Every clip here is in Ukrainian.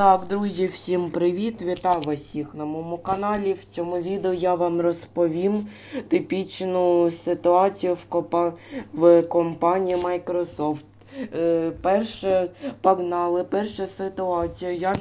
Так, друзі, всім привіт! Вітаю вас всіх на моєму каналі. В цьому відео я вам розповім типічну ситуацію в, компанії Microsoft. Е, перше, погнали, перша ситуація. Я,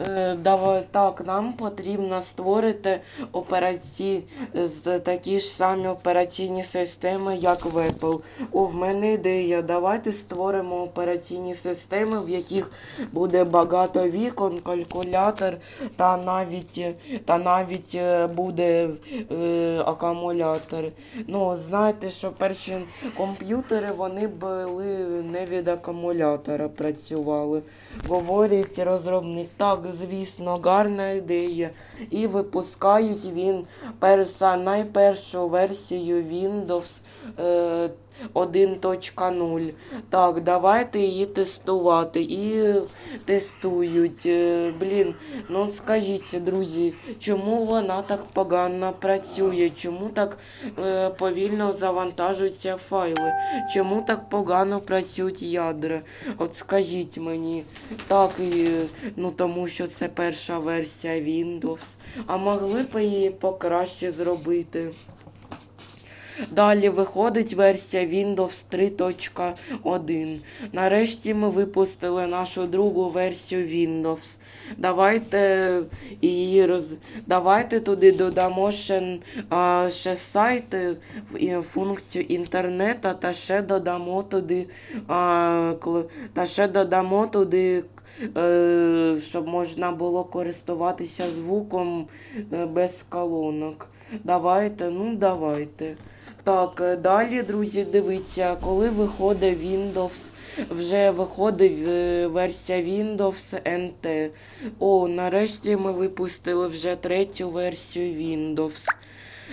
е, давай, так, нам потрібно створити операці... з такі ж самі операційні системи, як в Apple. О, в мене ідея. Давайте створимо операційні системи, в яких буде багато вікон, калькулятор та навіть, та навіть е, буде е, акумулятор. Ну, знаєте, що перші комп'ютери вони були не від акумулятора працювали. Говорить розробник, так, звісно, гарна ідея. І випускають він перса найпершу версію Windows. Е, 1.0. Так, давайте її тестувати. І тестують. Е, Блін, ну скажіть, друзі, чому вона так погано працює? Чому так е, повільно завантажуються файли? Чому так погано працюють ядра? От скажіть мені. Так, і, ну тому що це перша версія Windows. А могли б її покраще зробити? Далі виходить версія Windows 3.1. Нарешті ми випустили нашу другу версію Windows. Давайте її роз... Давайте туди додамо ще, а, ще сайти, функцію інтернету та ще додамо туди, а, кл- та ще додамо туди. Е, Щоб можна було користуватися звуком е, без колонок. Давайте, ну давайте. Так, е, далі, друзі, дивіться, коли виходить Windows, вже виходить версія Windows NT. О, нарешті ми випустили вже третю версію Windows.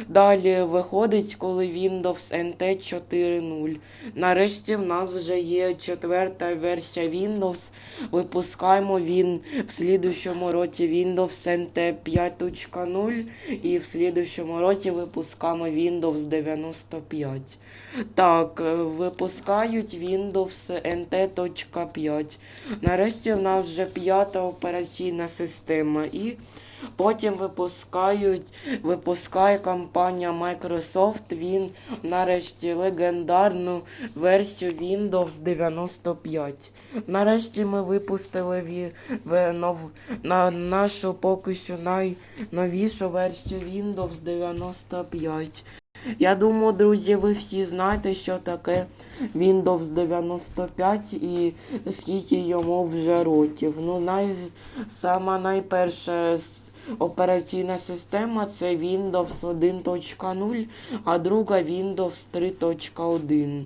Далі виходить, коли Windows NT 4.0. Нарешті в нас вже є четверта версія Windows. Випускаємо він в слідущому році Windows NT 5.0 і в слідущому році випускаємо Windows 95. Так, е, випускають Windows NT.5. Нарешті в нас вже п'ята операційна система. І Потім випускають, випускає компанія Microsoft він нарешті легендарну версію Windows 95. Нарешті ми випустили ві, в, нов, на нашу поки що найновішу версію Windows 95. Я думаю, друзі, ви всі знаєте, що таке Windows 95 і скільки йому вже років. Ну, най, сама найперша операційна система це Windows 1.0, а друга Windows 3.1.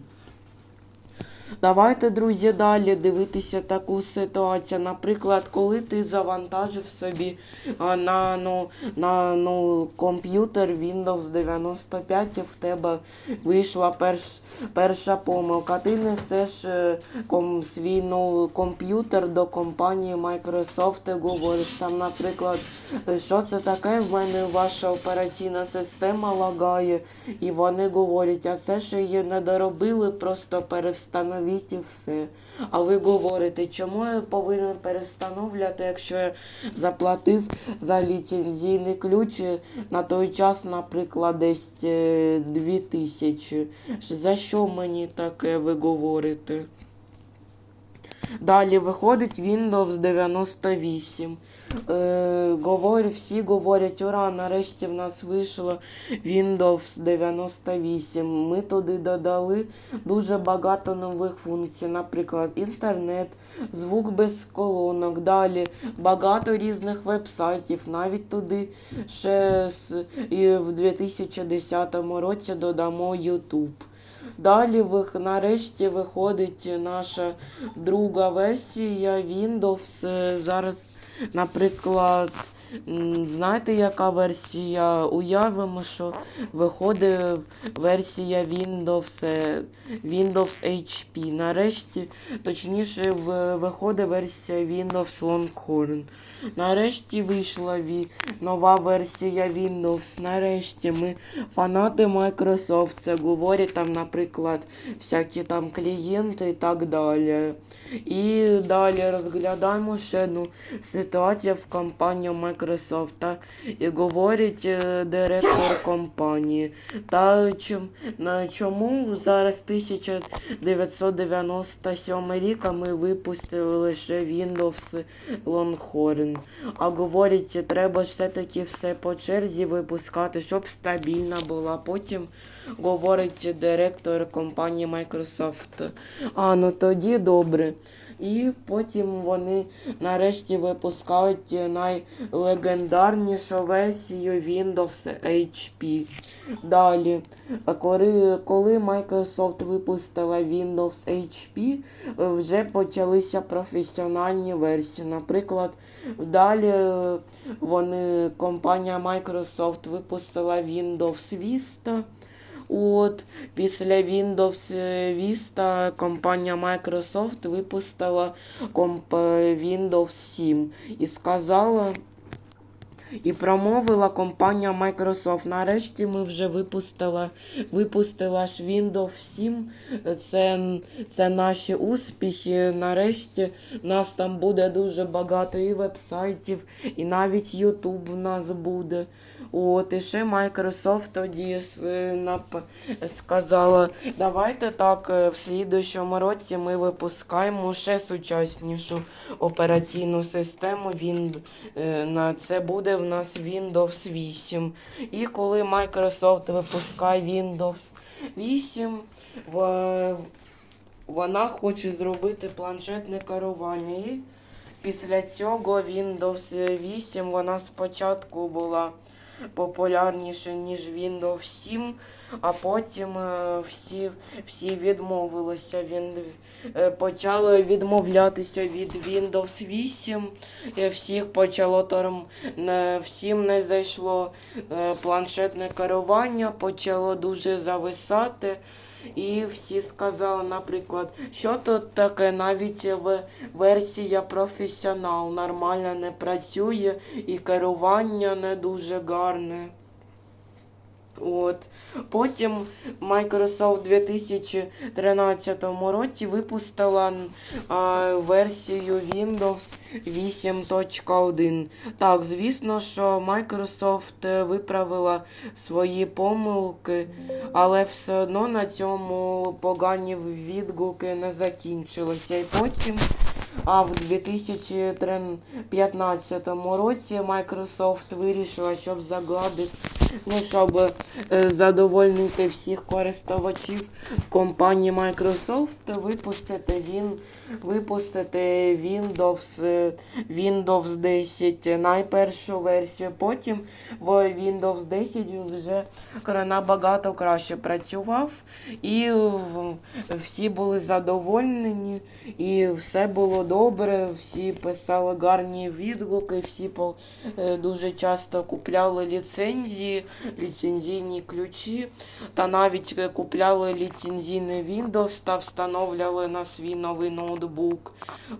Давайте, друзі, далі дивитися таку ситуацію. Наприклад, коли ти завантажив собі на, ну, на ну, комп'ютер Windows 95, і в тебе вийшла перш, перша помилка. Ти несеш е, ком, свій ну, комп'ютер до компанії Microsoft і говориш там, наприклад, що це таке, в мене ваша операційна система лагає. І вони говорять, а це що її не доробили, просто і все. А ви говорите, чому я повинен перестановляти, якщо я заплатив за ліцензійний ключ на той час, наприклад, десь е, 2000. За що мені таке ви говорите? Далі виходить Windows 98. Е, говорю, всі говорять, ура, нарешті в нас вийшло Windows 98. Ми туди додали дуже багато нових функцій, наприклад, інтернет, звук без колонок, далі багато різних вебсайтів. Навіть туди ще і в 2010 році додамо YouTube. Далі нарешті виходить наша друга версія Windows. Е, Зараз, наприклад, знаєте, яка версія? Уявимо, що виходить версія Windows, Windows HP. Нарешті, точніше, виходить версія Windows Longhorn. Нарешті вийшла нова версія Windows. Нарешті ми фанати Microsoft. Це говорять там, наприклад, всякі там клієнти і так далі. І далі розглядаємо ще одну ситуацію в компанії Microsoft. Та, і говорить е, директор компанії. Та на чому зараз 1997 рік а ми випустили лише Windows Longhorn. А говорить, треба все-таки все по черзі випускати, щоб стабільна була. Потім говорить директор компанії Microsoft. А, ну тоді добре. І потім вони нарешті випускають найлегендарнішу версію Windows HP. Далі, коли, коли Microsoft випустила Windows HP, вже почалися професіональні версії. Наприклад, далі е, вони, компанія Microsoft випустила Windows Vista. От після Windows Vista компанія Microsoft випустила комп е, Windows 7 і сказала. І промовила компанія Microsoft. Нарешті ми вже випустила, випустила ж Windows 7. Це, це наші успіхи. Нарешті нас там буде дуже багато і вебсайтів, і навіть YouTube в нас буде. От, і ще Microsoft тоді сказала, давайте так, е, в слідущому році ми випускаємо ще сучаснішу операційну систему. Він, е, на це буде в нас Windows 8. І коли Microsoft випускає Windows 8, вона хоче зробити планшетне керування. І після цього Windows 8 вона спочатку була популярніше, ніж Windows 7, а потім е, всі, всі відмовилися. Він е, почали відмовлятися від Windows 8. і Всіх почало торм... всім не зайшло е, планшетне керування, почало дуже зависати. І всі сказали, наприклад, що тут таке, навіть версія професіонал нормально не працює і керування не дуже гарне. От. Потім Microsoft у 2013 році випустила а, версію Windows 8.1. Так, звісно, що Microsoft е, виправила свої помилки, але все одно на цьому погані відгуки не закінчилися. І потім а в 2015 році Microsoft вирішила, щоб загладити, ну, щоб е, задовольнити всіх користувачів компанії Microsoft, випустити він, випустити Windows, е, Windows 10 найпершу версію. Потім в Windows 10 вже набагато краще працював, і всі були задоволені, і все було добре. Всі писали гарні відгуки, всі е, дуже часто купляли ліцензії, ліцензійні ключі, та навіть купляли ліцензійний Windows та встановлювали на свій новий ноутбук.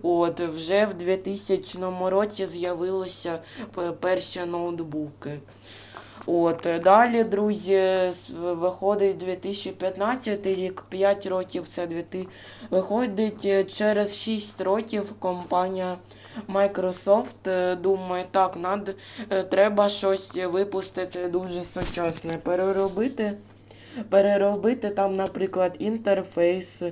От вже в 2000 році з'явилися перші ноутбуки. От далі, друзі, виходить 2015 рік, 5 років це 2000. Виходить е, через 6 років компанія Microsoft е, думає, так, над, е, треба щось випустити дуже сучасне, переробити. Переробити там, наприклад, інтерфейс,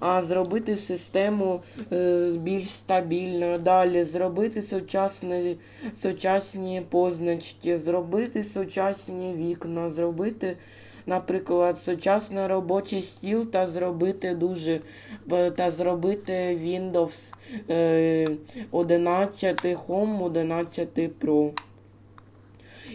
а зробити систему е, більш стабільною. Далі зробити сучасні, сучасні позначки, зробити сучасні вікна, зробити, наприклад, сучасний робочий стіл та зробити дуже та зробити Windows е, 11 Home, 11 Pro.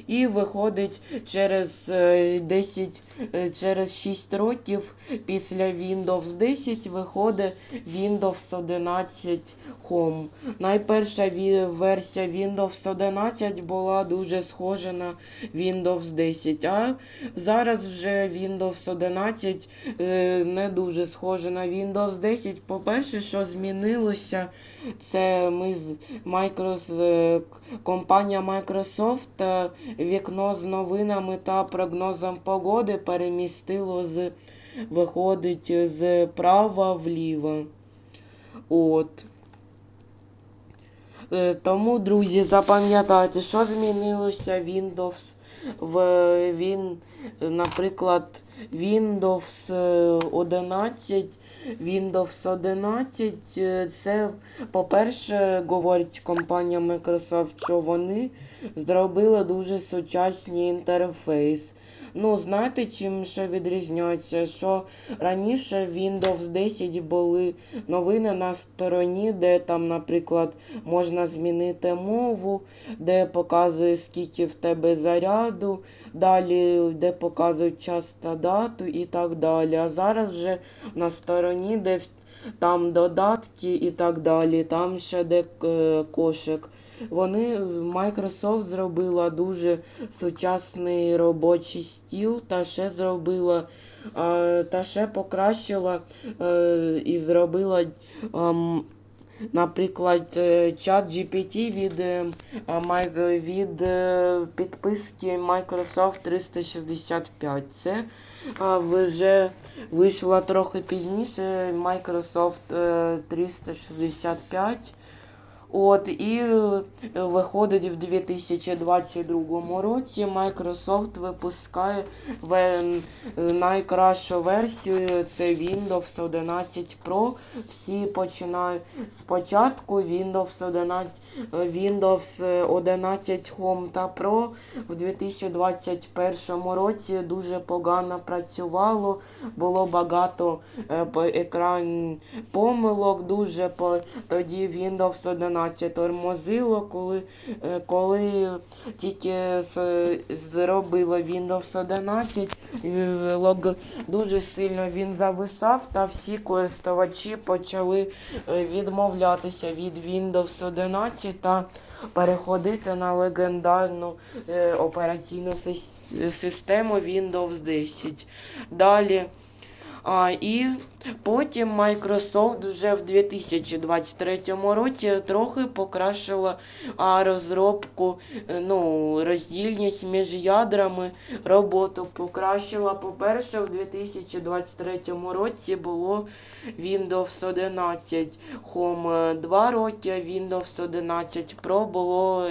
І виходить через е, 10, е, через 6 років після Windows 10 виходить Windows 11 Home. Найперша версія Windows 11 була дуже схожа на Windows 10, а зараз вже Windows 11 е, не дуже схожа на Windows 10. По-перше, що змінилося, це ми з Microsoft, е, компанія Microsoft е, вікно з новинами та прогнозом погоди перемістило з виходить з права вліво. От. Е, Тому, друзі, запам'ятайте, що змінилося Windows в він, наприклад, Windows е, 11. Windows 11 е, це, по-перше, говорить компанія Microsoft, що вони зробили дуже сучасний інтерфейс. Ну, знаєте, чим ще відрізняється? Що раніше Windows 10 були новини на стороні, де там, наприклад, можна змінити мову, де показує, скільки в тебе заряду, далі, де показують час та дату і так далі. А зараз вже на стороні, де там додатки і так далі, там ще де е, кошик. Вони Microsoft зробила дуже сучасний робочий стіл та ще зробила е, та ще покращила е, і зробила Наприклад, е, чат GPT від, е, від е, підписки Microsoft 365. Це вже вийшла трохи пізніше Microsoft е, 365. От, і е, виходить в 2022 році Microsoft випускає найкращу версію, це Windows 11 Pro. Всі починають спочатку Windows 11, е, Windows 11 Home та Pro в 2021 році дуже погано працювало, було багато е, екран помилок, дуже по тоді Windows 11 тормозило, коли, е, коли тільки зробило Windows 11, е, дуже сильно він зависав, та всі користувачі почали е, відмовлятися від Windows 11 та переходити на легендарну операційну систему Windows 10. Далі. А, і потім Microsoft вже в 2023 році трохи покращила розробку, е, ну, роздільність між ядрами роботу. Покращила, по-перше, в 2023 році було Windows 11 Home 2 роки, а Windows 11 Pro було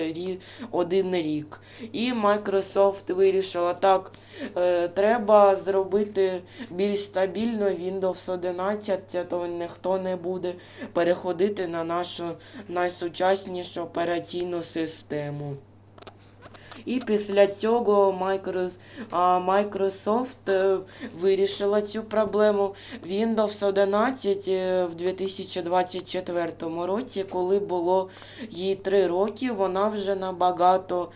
один рік. І Microsoft вирішила, так, е, треба зробити більш стабільно Windows 11, то ніхто не буде переходити на нашу найсучаснішу операційну систему. І після цього Microsoft е, вирішила цю проблему Windows 11 е, в 2024 році, коли було їй 3 роки, вона вже набагато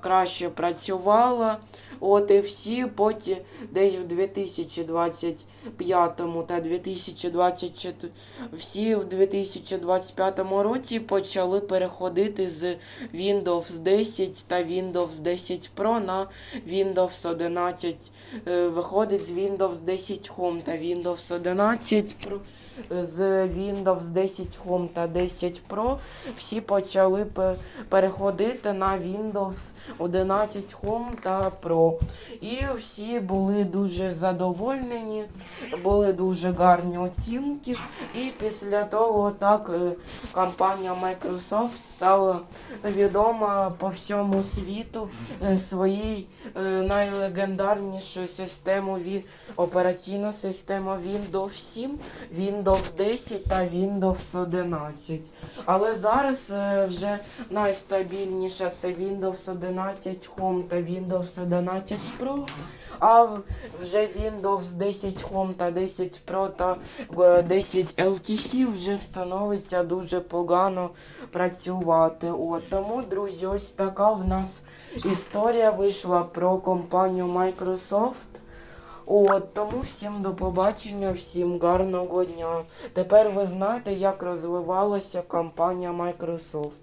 краще працювала. От і всі потім десь в 2025 та 2024 всі в 2025 році почали переходити з Windows 10 та Windows 10 Pro на Windows 11. Е, Виходить з Windows 10 Home та Windows 11 Pro. З Windows 10 Home та 10 Pro всі почали переходити на Windows 11 Home та Pro. І всі були дуже задоволені, були дуже гарні оцінки. І після того так е, компанія Microsoft стала відома по всьому світу е, своїй е, найлегендарнішою системою операційну систему Windows 7, Windows 10 та Windows 11. Але зараз е, вже найстабільніша це Windows 11 Home та Windows 11 11 Pro, а вже Windows 10 Home та 10 Pro та е, 10 LTC вже становиться дуже погано працювати. От, тому, друзі, ось така в нас історія вийшла про компанію Microsoft. От, тому всім до побачення, всім гарного дня. Тепер ви знаєте, як розвивалася компанія Microsoft.